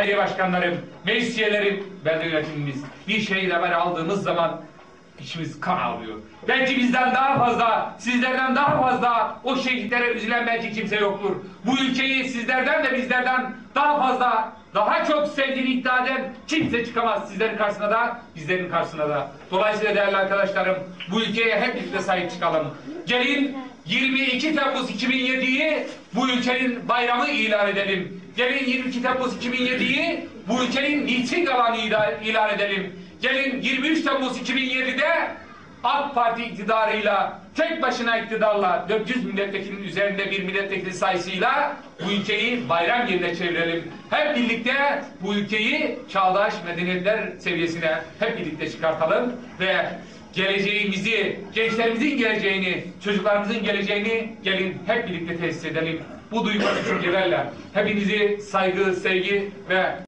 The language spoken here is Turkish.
belediye başkanlarım, meclis üyelerim ve yönetimimiz bir şeyle haber aldığımız zaman içimiz kan ağlıyor. Belki bizden daha fazla, sizlerden daha fazla o şehitlere üzülen belki kimse yoktur. Bu ülkeyi sizlerden de bizlerden daha fazla, daha çok sevdiğini iddia eden kimse çıkamaz sizlerin karşısına da, bizlerin karşısına da. Dolayısıyla değerli arkadaşlarım, bu ülkeye hep birlikte sahip çıkalım. Gelin 22 Temmuz 2007'yi bu ülkenin bayramı ilan edelim. Gelin 22 Temmuz 2007'yi bu ülkenin miting alanı ilan, edelim. Gelin 23 Temmuz 2007'de AK Parti iktidarıyla, tek başına iktidarla 400 milletvekilinin üzerinde bir milletvekili sayısıyla bu ülkeyi bayram yerine çevirelim. Hep birlikte bu ülkeyi çağdaş medeniyetler seviyesine hep birlikte çıkartalım ve geleceğimizi, gençlerimizin geleceğini, çocuklarımızın geleceğini gelin hep birlikte tesis edelim. Bu duygu düşüncelerle hepinizi saygı, sevgi ve